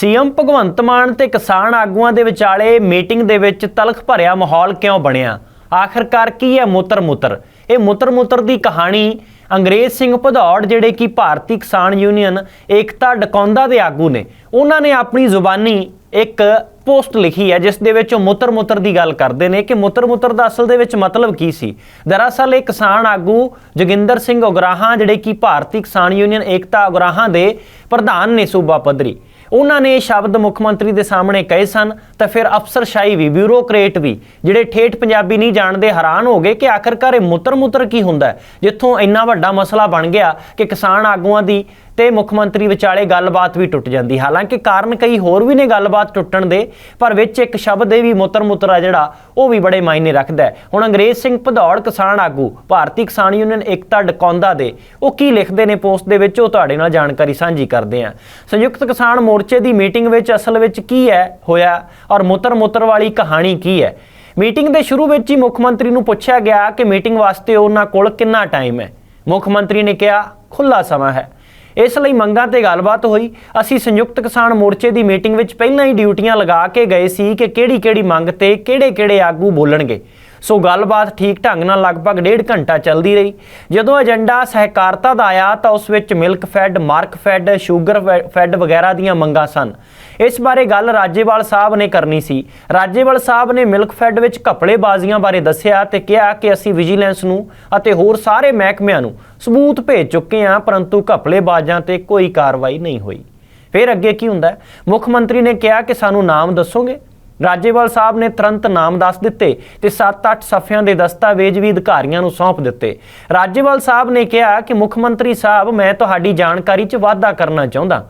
CM Bhagwant Mann ਤੇ ਕਿਸਾਨ ਆਗੂਆਂ ਦੇ ਵਿਚਾਲੇ ਮੀਟਿੰਗ ਦੇ ਵਿੱਚ ਤਲਖ ਭਰਿਆ ਮਾਹੌਲ ਕਿਉਂ ਬਣਿਆ? ਆਖਰਕਾਰ ਕੀ ਹੈ ਮੁੱਤਰ ਮੁੱਤਰ ਇਹ ਮੁੱਤਰ ਮੁੱਤਰ ਦੀ ਕਹਾਣੀ ਅੰਗਰੇਜ਼ ਸਿੰਘ ਭਦੌੜ, ਜਿਹੜੇ ਕਿ ਭਾਰਤੀ ਕਿਸਾਨ ਯੂਨੀਅਨ ਏਕਤਾ ਡਕੌਂਦਾ ਦੇ ਆਗੂ ਨੇ, ਉਹਨਾਂ ਨੇ ਆਪਣੀ ਜ਼ੁਬਾਨੀ ਇੱਕ ਪੋਸਟ ਲਿਖੀ ਹੈ, ਜਿਸ ਦੇ ਵਿੱਚ ਉਹ ਮੁੱਤਰ ਮੁੱਤਰ ਦੀ ਗੱਲ ਕਰਦੇ ਨੇ ਕਿ ਮੁੱਤਰ ਮੁੱਤਰ ਦਾ ਅਸਲ ਦੇ ਵਿੱਚ ਮਤਲਬ ਕੀ ਸੀ? ਦਰਅਸਲ ਇਹ ਕਿਸਾਨ ਆਗੂ ਜੋਗਿੰਦਰ ਸਿੰਘ ਉਗਰਾਹਾਂ, ਜਿਹੜੇ ਕਿ ਭਾਰਤੀ ਕਿਸਾਨ ਯੂਨੀਅਨ ਏਕਤਾ ਉਗਰਾਹਾਂ ਦੇ ਪ੍ਰਧਾਨ ਨੇ ਸੂਬਾ ਪੱਧਰੀ ਉਹਨਾਂ ਨੇ ਇਹ ਸ਼ਬਦ ਮੁੱਖ ਮੰਤਰੀ ਦੇ ਸਾਹਮਣੇ ਕਹੇ ਸਨ ਤਾਂ ਫਿਰ ਅਫਸਰਸ਼ਾਹੀ ਵੀ, ਬਿਊਰੋਕਰੇਟ ਵੀ, ਜਿਹੜੇ ਠੇਠ ਪੰਜਾਬੀ ਨਹੀਂ ਜਾਣਦੇ, ਹੈਰਾਨ ਹੋ ਗਏ ਕਿ ਆਖਰਕਾਰ ਇਹ ਮੁੱਤਰ ਮੁੱਤਰ ਕੀ ਹੁੰਦਾ ਜਿੱਥੋਂ ਇੰਨਾ ਵੱਡਾ ਮਸਲਾ ਬਣ ਗਿਆ ਕਿ ਕਿਸਾਨ ਆਗੂਆਂ ਦੀ ਤੇ ਮੁੱਖ ਮੰਤਰੀ ਵਿਚਾਲੇ ਗੱਲਬਾਤ ਵੀ ਟੁੱਟ ਜਾਂਦੀ। ਹਾਲਾਂਕਿ ਕਾਰਨ ਕਈ ਹੋਰ ਵੀ ਨੇ ਗੱਲਬਾਤ ਟੁੱਟਣ ਦੇ, ਪਰ ਵਿੱਚ ਇੱਕ ਸ਼ਬਦ ਦੇ ਵੀ ਮੁੱਤਰ ਮੁੱਤਰ ਆ ਜਿਹੜਾ, ਉਹ ਵੀ ਬੜੇ ਮਾਇਨੇ ਰੱਖਦਾ ਹੈ। ਹੁਣ ਅੰਗਰੇਜ਼ ਸਿੰਘ ਭਦੌੜ ਕਿਸਾਨ ਆਗੂ, ਭਾਰਤੀ ਕਿਸਾਨ ਯੂਨੀਅਨ ਏਕਤਾ ਡਕੌਂਦਾ ਦੇ, ਉਹ ਕੀ ਲਿਖਦੇ ਨੇ ਪੋਸਟ ਦੇ ਵਿੱਚ, ਉਹ ਤੁਹਾਡੇ ਨਾਲ ਜਾਣਕਾਰੀ ਸਾਂਝੀ ਕਰਦੇ ਆ ਸੰਯੁਕਤ ਕਿਸਾਨ ਮੋਰਚੇ ਦੀ ਮੀਟਿੰਗ ਵਿੱਚ ਅਸਲ ਵਿੱਚ ਕੀ ਹੈ, ਹੋਇਆ? ਔਰ ਮੁੱਤਰ ਮੁੱਤਰ ਵਾਲੀ ਕਹਾਣੀ ਕੀ ਹੈ? ਮੀਟਿੰਗ ਦੇ ਸ਼ੁਰੂ ਵਿੱਚ ਹੀ ਮੁੱਖ ਮੰਤਰੀ ਨੂੰ ਪੁੱਛਿਆ ਗਿਆ ਕਿ ਮੀਟਿੰਗ ਵਾਸਤੇ ਉਹਨਾਂ ਕੋਲ ਕਿੰਨਾ ਟਾਈਮ ਹੈ। ਮੁੱਖ ਮੰਤਰੀ ਨੇ ਕਿਹਾ ਖੁੱਲਾ ਸਮਾਂ ਹੈ। ਇਸ ਲਈ ਮੰਗਾਂ ਤੇ ਗੱਲਬਾਤ ਹੋਈ। ਅਸੀਂ ਸੰਯੁਕਤ ਕਿਸਾਨ ਮੋਰਚੇ ਦੀ ਮੀਟਿੰਗ ਵਿੱਚ ਪਹਿਲਾਂ ਹੀ ਡਿਊਟੀਆਂ ਲਗਾ ਕੇ ਗਏ ਸੀ ਕਿ ਕਿਹੜੀ-ਕਿਹੜੀ ਮੰਗ ਤੇ ਕਿਹੜੇ-ਕਿਹੜੇ ਆਗੂ ਬੋਲਣਗੇ। ਸੋ ਗੱਲਬਾਤ ਠੀਕ ਢੰਗ ਨਾਲ ਲਗਭਗ ਡੇਢ ਘੰਟਾ ਚੱਲਦੀ ਰਹੀ। ਜਦੋਂ ਏਜੰਡਾ ਸਹਿਕਾਰਤਾ ਦਾ ਆਇਆ ਤਾਂ ਉਸ ਵਿੱਚ milk fed, mark fed, sugar fe- fed ਵਗੈਰਾ ਦੀਆਂ ਮੰਗਾਂ ਸਨ। ਇਸ ਬਾਰੇ ਗੱਲ ਰਾਜੇਵਾਲ ਸਾਹਿਬ ਨੇ ਕਰਨੀ ਸੀ। ਰਾਜੇਵਾਲ ਸਾਹਿਬ ਨੇ ਮਿਲਕ ਫੈਡ ਵਿੱਚ ਘਪਲੇਬਾਜ਼ੀਆਂ ਬਾਰੇ ਦੱਸਿਆ ਤੇ ਕਿਹਾ ਕਿ ਅਸੀਂ ਵਿਜੀਲੈਂਸ ਨੂੰ ਅਤੇ ਹੋਰ ਸਾਰੇ ਮਹਿਕਮਿਆਂ ਨੂੰ ਸਬੂਤ ਭੇਜ ਚੁੱਕੇ ਹਾਂ, ਪਰੰਤੂ ਘਪਲੇਬਾਜ਼ਾਂ ਤੇ ਕੋਈ ਕਾਰਵਾਈ ਨਹੀਂ ਹੋਈ। ਫਿਰ ਅੱਗੇ ਕੀ ਹੁੰਦਾ? ਮੁੱਖ ਮੰਤਰੀ ਨੇ ਕਿਹਾ ਕਿ ਸਾਨੂੰ ਨਾਮ ਦੱਸੋਗੇ? ਰਾਜੇਵਾਲ ਸਾਹਿਬ ਨੇ ਤੁਰੰਤ ਨਾਮ ਦੱਸ ਦਿੱਤੇ ਤੇ 7-8 ਸਫ਼ਿਆਂ ਦੇ ਦਸਤਾਵੇਜ਼ ਵੀ ਅਧਿਕਾਰੀਆਂ ਨੂੰ ਸੌਂਪ ਦਿੱਤੇ। ਰਾਜੇਵਾਲ ਸਾਹਿਬ ਨੇ ਕਿਹਾ ਕਿ ਮੁੱਖ ਮੰਤਰੀ ਸਾਹਿਬ, ਮੈਂ ਤੁਹਾਡੀ ਜਾਣਕਾਰੀ 'ਚ ਵਾਧਾ ਕਰਨਾ ਚਾਹੁੰਦਾ।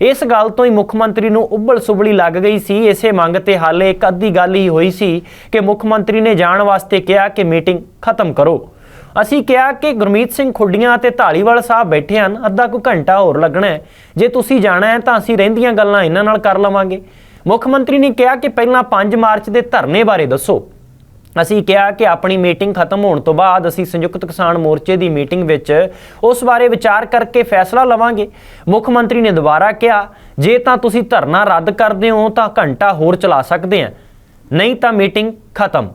ਇਸ ਗੱਲ ਤੋਂ ਹੀ ਮੁੱਖ ਮੰਤਰੀ ਨੂੰ ਉੱਬਲ ਸੁਬਲੀ ਲੱਗ ਗਈ ਸੀ। ਇਸੇ ਮੰਗ ਤੇ ਹਾਲੇ ਇੱਕ ਅੱਧੀ ਗੱਲ ਹੀ ਹੋਈ ਸੀ ਕਿ ਮੁੱਖ ਮੰਤਰੀ ਨੇ ਜਾਣ ਵਾਸਤੇ ਕਿਹਾ ਕਿ ਮੀਟਿੰਗ ਖਤਮ ਕਰੋ। ਅਸੀਂ ਕਿਹਾ ਕਿ ਗੁਰਮੀਤ ਸਿੰਘ ਖੁੱਡੀਆਂ ਅਤੇ ਢਾਲੀਵਾਲ ਸਾਹਿਬ ਬੈਠੇ ਹਨ। ਅੱਧਾ ਕੁ ਘੰਟਾ ਹੋਰ ਲੱਗਣਾ ਜੇ ਤੁਸੀਂ ਜਾਣਾ ਹੈ ਤਾਂ ਅਸੀਂ ਰਹਿੰਦੀਆਂ ਗੱਲਾਂ ਇਹਨਾਂ ਨਾਲ ਕਰ ਲਵਾਂਗੇ। ਮੁੱਖ ਮੰਤਰੀ ਨੇ ਕਿਹਾ ਕਿ ਪਹਿਲਾਂ 5 ਮਾਰਚ ਦੇ ਧਰਨੇ ਬਾਰੇ ਦੱਸੋ। ਅਸੀਂ ਕਿਹਾ ਕਿ ਆਪਣੀ ਮੀਟਿੰਗ ਖਤਮ ਹੋਣ ਤੋਂ ਬਾਅਦ ਅਸੀਂ ਸੰਯੁਕਤ ਕਿਸਾਨ ਮੋਰਚੇ ਦੀ ਮੀਟਿੰਗ ਵਿੱਚ ਉਸ ਬਾਰੇ ਵਿਚਾਰ ਕਰਕੇ ਫੈਸਲਾ ਲਵਾਂਗੇ। ਮੁੱਖ ਮੰਤਰੀ ਨੇ ਦੁਬਾਰਾ ਕਿਹਾ, ਜੇ ਤਾਂ ਤੁਸੀਂ ਧਰਨਾ ਰੱਦ ਕਰਦੇ ਹੋ ਤਾਂ ਘੰਟਾ ਹੋਰ ਚਲਾ ਸਕਦੇ ਹਾਂ ਨਹੀਂ ਤਾਂ ਮੀਟਿੰਗ ਖਤਮ।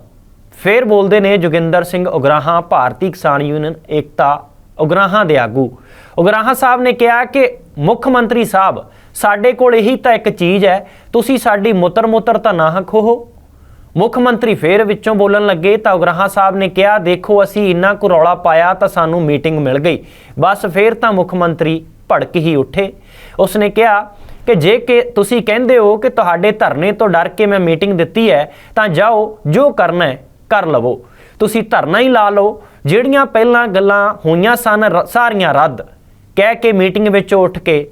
ਫਿਰ ਬੋਲਦੇ ਨੇ ਜੋਗਿੰਦਰ ਸਿੰਘ ਉਗਰਾਹਾਂ, ਭਾਰਤੀ ਕਿਸਾਨ ਯੂਨੀਅਨ ਏਕਤਾ ਉਗਰਾਹਾਂ ਦੇ ਆਗੂ। ਉਗਰਾਹਾਂ ਸਾਹਿਬ ਨੇ ਕਿਹਾ ਕਿ ਮੁੱਖ ਮੰਤਰੀ ਸਾਹਿਬ ਸਾਡੇ ਕੋਲ ਇਹੀ ਤਾਂ ਇੱਕ ਚੀਜ਼ ਹੈ, ਤੁਸੀਂ ਸਾਡੀ ਮੁੱਤਰ ਮੁੱਤਰ ਤਾਂ ਨਾ ਖੋਹੋ। ਮੁੱਖ ਮੰਤਰੀ ਫੇਰ ਵਿੱਚੋਂ ਬੋਲਣ ਲੱਗੇ, ਤਾਂ ਉਗਰਾਹਾਂ ਸਾਹਿਬ ਨੇ ਕਿਹਾ, ਦੇਖੋ ਅਸੀਂ ਇੰਨਾ ਕੁ ਰੌਲਾ ਪਾਇਆ ਤਾਂ ਸਾਨੂੰ ਮੀਟਿੰਗ ਮਿਲ ਗਈ। ਬਸ ਫੇਰ ਤਾਂ ਮੁੱਖ ਮੰਤਰੀ ਭੜਕ ਹੀ ਉੱਠੇ। ਉਸਨੇ ਕਿਹਾ ਕਿ ਜੇ ਕਿ ਤੁਸੀਂ ਕਹਿੰਦੇ ਹੋ ਕਿ ਤੁਹਾਡੇ ਧਰਨੇ ਤੋਂ ਡਰ ਕੇ ਮੈਂ ਮੀਟਿੰਗ ਦਿੱਤੀ ਹੈ, ਤਾਂ ਜਾਓ, ਜੋ ਕਰਨਾ ਹੈ, ਕਰ ਲਵੋ। ਤੁਸੀਂ ਧਰਨਾ ਹੀ ਲਾ ਲਓ, ਜਿਹੜੀਆਂ ਪਹਿਲਾਂ ਗੱਲਾਂ ਹੋਈਆਂ ਸਨ, ਰ- ਸਾਰੀਆਂ ਰੱਦ। ਕਹਿ ਕੇ ਮੀਟਿੰਗ ਵਿੱਚ ਉੱਠ ਕੇ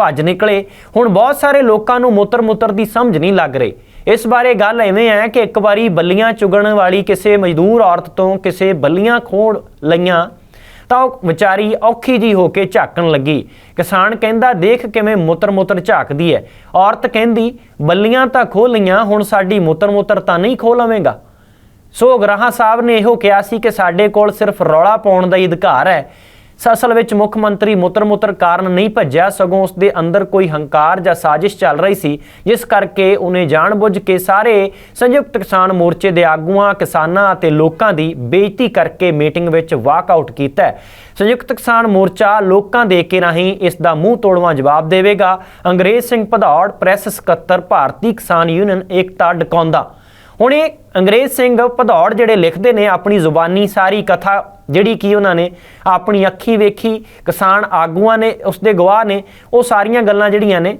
ਭੱਜ ਨਿਕਲੇ। ਹੁਣ ਬਹੁਤ ਸਾਰੇ ਲੋਕਾਂ ਨੂੰ ਮੁੱਤਰ ਮੁੱਤਰ ਦੀ ਸਮਝ ਨਹੀਂ ਲੱਗ ਰਹੀ। ਇਸ ਬਾਰੇ ਗੱਲ ਐਵੇਂ ਹੈ ਕਿ ਇੱਕ ਵਾਰੀ ਬੱਲੀਆਂ ਚੁਗਣ ਵਾਲੀ ਕਿਸੇ ਮਜ਼ਦੂਰ ਔਰਤ ਤੋਂ ਕਿਸੇ ਬੱਲੀਆਂ ਖੋੜ ਲਈਆਂ, ਤਾਂ ਉਹ ਵਿਚਾਰੀ ਔਖੀ ਜੀ ਹੋ ਕੇ ਝਾਕਣ ਲੱਗੀ। ਕਿਸਾਨ ਕਹਿੰਦਾ, ਦੇਖ ਕਿਵੇਂ ਮੁੱਤਰ ਮੁੱਤਰ ਝਾਕਦੀ ਹੈ ਔਰਤ ਕਹਿੰਦੀ, ਬੱਲੀਆਂ ਤਾਂ ਖੋਹ ਲਈਆਂ, ਹੁਣ ਸਾਡੀ ਮੁੱਤਰ ਮੁੱਤਰ ਤਾਂ ਨਹੀਂ ਖੋਹ ਲਵੇਂਗਾ। ਸੋ ਗ੍ਰਾਹਾਂ ਸਾਹਿਬ ਨੇ ਇਹੋ ਕਿਹਾ ਸੀ ਕਿ ਸਾਡੇ ਕੋਲ ਸਿਰਫ ਰੌਲਾ ਪਾਉਣ ਦਾ ਹੀ ਅਧਿਕਾਰ ਹੈ। ਅਸਲ ਵਿੱਚ ਮੁੱਖ ਮੰਤਰੀ ਮੁਤਰ ਮੁੱਤਰ ਕਾਰਨ ਨਹੀਂ ਭੱਜਿਆ, ਸਗੋਂ ਉਸ ਦੇ ਅੰਦਰ ਕੋਈ ਹੰਕਾਰ ਜਾਂ ਸਾਜ਼ਿਸ਼ ਚੱਲ ਰਹੀ ਸੀ, ਜਿਸ ਕਰਕੇ ਉਹਨੇ ਜਾਣਬੁੱਝ ਕੇ ਸਾਰੇ ਸੰਯੁਕਤ ਕਿਸਾਨ ਮੋਰਚੇ ਦੇ ਆਗੂਆਂ, ਕਿਸਾਨਾਂ ਅਤੇ ਲੋਕਾਂ ਦੀ ਬੇਇੱਜ਼ਤੀ ਕਰਕੇ ਮੀਟਿੰਗ ਵਿੱਚ ਵਾਕਆਊਟ ਕੀਤਾ ਸੰਯੁਕਤ ਕਿਸਾਨ ਮੋਰਚਾ ਲੋਕਾਂ ਦੇ ਕੇ ਰਾਹੀਂ ਇਸ ਦਾ ਮੂੰਹ ਤੋੜਵਾਂ ਜਵਾਬ ਦੇਵੇਗਾ। ਅੰਗਰੇਜ਼ ਸਿੰਘ ਭਦੌੜ, ਪ੍ਰੈਸ ਸਕੱਤਰ ਭਾਰਤੀ ਕਿਸਾਨ ਯੂਨੀਅਨ, ਏਕਤਾ ਡਕਾਉਂਦਾ ਹੁਣ ਇਹ ਅੰਗਰੇਜ਼ ਸਿੰਘ ਭਦੌੜ ਜਿਹੜੇ ਲਿਖਦੇ ਨੇ, ਆਪਣੀ ਜ਼ੁਬਾਨੀ, ਸਾਰੀ ਕਥਾ ਜਿਹੜੀ ਕੀ ਉਹਨਾਂ ਨੇ ਆਪਣੀ ਅੱਖੀ ਵੇਖੀ, ਕਿਸਾਨ ਆਗੂਆਂ ਨੇ, ਉਸਦੇ ਗਵਾਹ ਨੇ, ਉਹ ਸਾਰੀਆਂ ਗੱਲਾਂ ਜਿਹੜੀਆਂ ਨੇ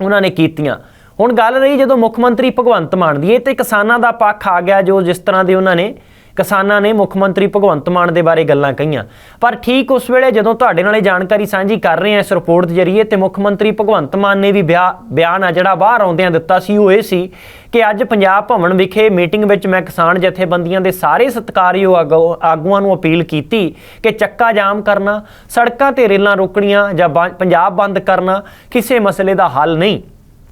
ਉਹਨਾਂ ਨੇ ਕੀਤੀਆਂ। ਹੁਣ ਗੱਲ ਰਹੀ ਜਦੋਂ ਮੁੱਖ ਮੰਤਰੀ ਭਗਵੰਤ ਮਾਨ ਦੀ, ਇਹ ਤੇ ਕਿਸਾਨਾਂ ਦਾ ਪੱਖ ਆ ਗਿਆ ਜੋ ਜਿਸ ਤਰ੍ਹਾਂ ਦੇ ਉਹਨਾਂ ਨੇ ਕਿਸਾਨਾਂ ਨੇ ਮੁੱਖ ਮੰਤਰੀ ਭਗਵੰਤ ਮਾਨ ਦੇ ਬਾਰੇ ਗੱਲਾਂ ਕਹੀਆਂ। ਪਰ ਠੀਕ ਉਸ ਵੇਲੇ ਜਦੋਂ ਤੁਹਾਡੇ ਨਾਲ ਇਹ ਜਾਣਕਾਰੀ ਸਾਂਝੀ ਕਰ ਰਹੇ ਹਾਂ ਇਸ ਰਿਪੋਰਟ ਦੇ ਜਰੀਏ ਤੇ ਮੁੱਖ ਮੰਤਰੀ ਭਗਵੰਤ ਮਾਨ ਨੇ ਵੀ ਬਿਆ- ਬਿਆਨ ਆ ਜਿਹੜਾ ਬਾਹਰ ਆਉਂਦਿਆਂ ਦਿੱਤਾ ਸੀ, ਉਹ ਇਹ ਸੀ ਕਿ ਅੱਜ ਪੰਜਾਬ ਭਵਨ ਵਿਖੇ ਮੀਟਿੰਗ ਵਿੱਚ ਮੈਂ ਕਿਸਾਨ ਜਥੇਬੰਦੀਆਂ ਦੇ ਸਾਰੇ ਸਤਿਕਾਰਯੋਗ ਆਗੂ- ਆਗੂਆਂ ਨੂੰ ਅਪੀਲ ਕੀਤੀ ਕਿ ਚੱਕਾ ਜਾਮ ਕਰਨਾ, ਸੜਕਾਂ ਤੇ ਰੇਲਾਂ ਰੋਕਣੀਆਂ ਜਾਂ ਬੰ- ਪੰਜਾਬ ਬੰਦ ਕਰਨਾ, ਕਿਸੇ ਮਸਲੇ ਦਾ ਹੱਲ ਨਹੀਂ।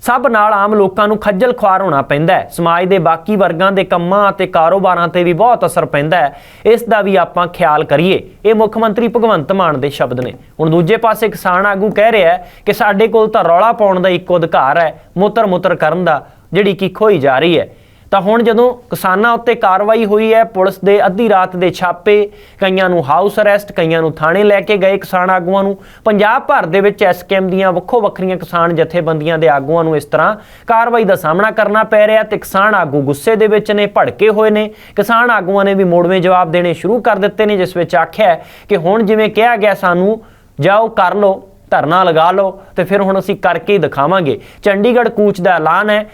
ਸਭ ਨਾਲ ਆਮ ਲੋਕਾਂ ਨੂੰ ਖੱਜਲ ਖੁਆਰ ਹੋਣਾ ਪੈਂਦਾ ਹੈ। ਸਮਾਜ ਦੇ ਬਾਕੀ ਵਰਗਾਂ ਦੇ ਕੰਮਾਂ ਅਤੇ ਕਾਰੋਬਾਰਾਂ ਤੇ ਵੀ ਬਹੁਤ ਅਸਰ ਪੈਂਦਾ ਹੈ। ਇਸ ਦਾ ਵੀ ਆਪਾਂ ਖਿਆਲ ਕਰੀਏ। ਇਹ ਮੁੱਖ ਮੰਤਰੀ ਭਗਵੰਤ ਮਾਨ ਦੇ ਸ਼ਬਦ ਨੇ। ਹੁਣ ਦੂਜੇ ਪਾਸੇ ਕਿਸਾਨ ਆਗੂ ਕਹਿ ਰਿਹਾ ਹੈ ਕਿ ਸਾਡੇ ਕੋਲ ਤਾਂ ਰੌਲਾ ਪਾਉਣ ਦਾ ਇੱਕੋ ਅਧਿਕਾਰ ਹੈ ਮੁੱਤਰ ਮੁੱਤਰ ਕਰਨ ਦਾ, ਜਿਹੜੀ ਕਿ ਖੋਈ ਜਾ ਰਹੀ ਹੈ। ਤਾਂ ਹੁਣ ਜਦੋਂ ਕਿਸਾਨਾਂ ਉੱਤੇ ਕਾਰਵਾਈ ਹੋਈ ਹੈ, ਪੁਲਿਸ ਦੇ ਅੱਧੀ ਰਾਤ ਦੇ ਛਾਪੇ, ਕਈਆਂ ਨੂੰ ਹਾਊਸ ਅਰੈਸਟ, ਕਈਆਂ ਨੂੰ ਥਾਣੇ ਲੈ ਕੇ ਗਏ ਕਿਸਾਨ ਆਗੂਆਂ ਨੂੰ। ਪੰਜਾਬ ਭਰ ਦੇ ਵਿੱਚ ਐਸਕੇਐਮ ਦੀਆਂ ਵੱਖੋ ਵੱਖਰੀਆਂ ਕਿਸਾਨ ਜਥੇਬੰਦੀਆਂ ਦੇ ਆਗੂਆਂ ਨੂੰ ਇਸ ਤਰ੍ਹਾਂ ਕਾਰਵਾਈ ਦਾ ਸਾਹਮਣਾ ਕਰਨਾ ਪੈ ਰਿਹਾ ਤੇ ਕਿਸਾਨ ਆਗੂ ਗੁੱਸੇ ਦੇ ਵਿੱਚ ਨੇ, ਭੜਕੇ ਹੋਏ ਨੇ। ਕਿਸਾਨ ਆਗੂਆਂ ਨੇ ਵੀ ਮੋੜਵੇਂ ਜਵਾਬ ਦੇਣੇ ਸ਼ੁਰੂ ਕਰ ਦਿੱਤੇ ਨੇ, ਜਿਸ ਵਿੱਚ ਆਖਿਆ ਕਿ ਹੁਣ ਜਿਵੇਂ ਕਿਹਾ ਗਿਆ ਸਾਨੂੰ, ਜਾਓ ਕਰ ਲਓ, ਧਰਨਾ ਲਗਾ ਲਓ ਤੇ ਫਿਰ ਹੁਣ ਅਸੀਂ ਕਰਕੇ ਹੀ ਦਿਖਾਵਾਂਗੇ। ਚੰਡੀਗੜ੍ਹ ਕੂਚ ਦਾ ਐਲਾਨ ਹੈ।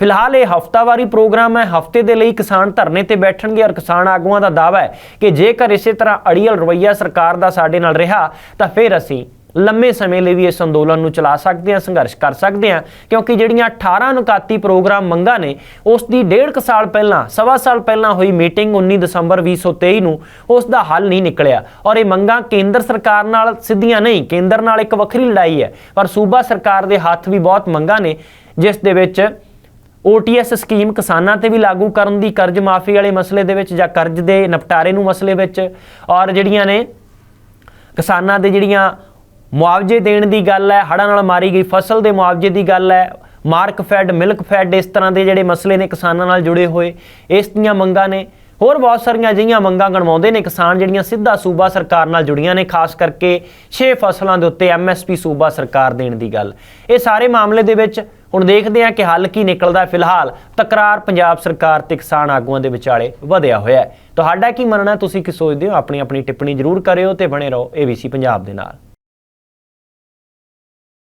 ਫਿਲਹਾਲ ਇਹ ਹਫਤਾਵਾਰੀ ਪ੍ਰੋਗਰਾਮ ਹੈ। ਹਫ਼ਤੇ ਦੇ ਲਈ ਕਿਸਾਨ ਧਰਨੇ ਤੇ ਬੈਠਣਗੇ ਔਰ ਕਿਸਾਨ ਆਗੂਆਂ ਦਾ ਦਾਅਵਾ ਹੈ ਕਿ ਜੇਕਰ ਇਸੇ ਤਰ੍ਹਾਂ ਅੜੀਅਲ ਰਵੱਈਆ ਸਰਕਾਰ ਦਾ ਸਾਡੇ ਨਾਲ ਰਿਹਾ, ਤਾਂ ਫਿਰ ਅਸੀਂ ਲੰਮੇ ਸਮੇਂ ਲਈ ਵੀ ਇਸ ਅੰਦੋਲਨ ਨੂੰ ਚਲਾ ਸਕਦੇ ਹਾਂ, ਸੰਘਰਸ਼ ਕਰ ਸਕਦੇ ਹਾਂ, ਕਿਉਂਕਿ ਜਿਹੜੀਆਂ 18 ਨੁਕਾਤੀ ਪ੍ਰੋਗਰਾਮ ਮੰਗਾਂ ਨੇ, ਉਸ ਦੀ ਡੇਢ ਕੁ ਸਾਲ ਪਹਿਲਾਂ, ਸਵਾ ਸਾਲ ਪਹਿਲਾਂ ਹੋਈ ਮੀਟਿੰਗ 19 ਦਸੰਬਰ 2023 ਨੂੰ, ਉਸ ਦਾ ਹੱਲ ਨਹੀਂ ਨਿਕਲਿਆ। ਔਰ ਇਹ ਮੰਗਾਂ ਕੇਂਦਰ ਸਰਕਾਰ ਨਾਲ ਸਿੱਧੀਆਂ ਨਹੀਂ, ਕੇਂਦਰ ਨਾਲ ਇੱਕ ਵੱਖਰੀ ਲੜਾਈ ਹੈ। ਪਰ ਸੂਬਾ ਸਰਕਾਰ ਦੇ ਹੱਥ ਵੀ ਬਹੁਤ ਮੰਗਾਂ ਨੇ, ਜਿਸ ਦੇ ਵਿੱਚ OTS ਸਕੀਮ ਕਿਸਾਨਾਂ ਤੇ ਵੀ ਲਾਗੂ ਕਰਨ ਦੀ ਕਰਜ਼ ਮਾਫੀ ਵਾਲੇ ਮਸਲੇ ਦੇ ਵਿੱਚ ਜਾਂ ਕਰਜ਼ ਦੇ ਨਿਪਟਾਰੇ ਨੂੰ ਮਸਲੇ ਵਿੱਚ, ਔਰ ਜਿਹੜੀਆਂ ਨੇ ਕਿਸਾਨਾਂ ਦੇ ਜਿਹੜੀਆਂ ਮੁਆਵਜ਼ੇ ਦੇਣ ਦੀ ਗੱਲ ਹੈ, ਹੜ੍ਹਾਂ ਨਾਲ ਮਾਰੀ ਗਈ ਫਸਲ ਦੇ ਮੁਆਵਜ਼ੇ ਦੀ ਗੱਲ ਹੈ, ਮਾਰਕ ਫੈਡ, ਮਿਲਕ ਫੈਡ ਇਸ ਤਰ੍ਹਾਂ ਦੇ ਜਿਹੜੇ ਮਸਲੇ ਨੇ ਕਿਸਾਨਾਂ ਨਾਲ ਜੁੜੇ ਹੋਏ, ਇਸ ਦੀਆਂ ਮੰਗਾਂ ਨੇ, ਹੋਰ ਬਹੁਤ ਸਾਰੀਆਂ ਅਜਿਹੀਆਂ ਮੰਗਾਂ ਗਣਵਾਉਂਦੇ ਨੇ ਕਿਸਾਨ ਜਿਹੜੀਆਂ ਸਿੱਧਾ ਸੂਬਾ ਸਰਕਾਰ ਨਾਲ ਜੁੜੀਆਂ ਨੇ, ਖਾਸ ਕਰਕੇ 6 ਫਸਲਾਂ ਦੇ ਉੱਤੇ MSP ਸੂਬਾ ਸਰਕਾਰ ਦੇਣ ਦੀ ਗੱਲ। ਇਹ ਸਾਰੇ ਮਾਮਲੇ ਦੇ ਵਿੱਚ ਹੁਣ ਦੇਖਦੇ ਹਾਂ ਕਿ ਹੱਲ ਕੀ ਨਿਕਲਦਾ ਫਿਲਹਾਲ ਤਕਰਾਰ ਪੰਜਾਬ ਸਰਕਾਰ ਤੇ ਕਿਸਾਨ ਆਗੂਆਂ ਦੇ ਵਿਚਾਲੇ ਵਧਿਆ ਹੋਇਆ ਹੈ। ਤੁਹਾਡਾ ਕੀ ਮੰਨਣਾ ਤੁਸੀਂ ਕੀ ਸੋਚਦੇ ਹੋ? ਆਪਣੀ ਆਪਣੀ ਟਿੱਪਣੀ ਜ਼ਰੂਰ ਕਰਿਓ ਤੇ ਬਣੇ ਰਹੋ ABC ਪੰਜਾਬ ਦੇ ਨਾਲ।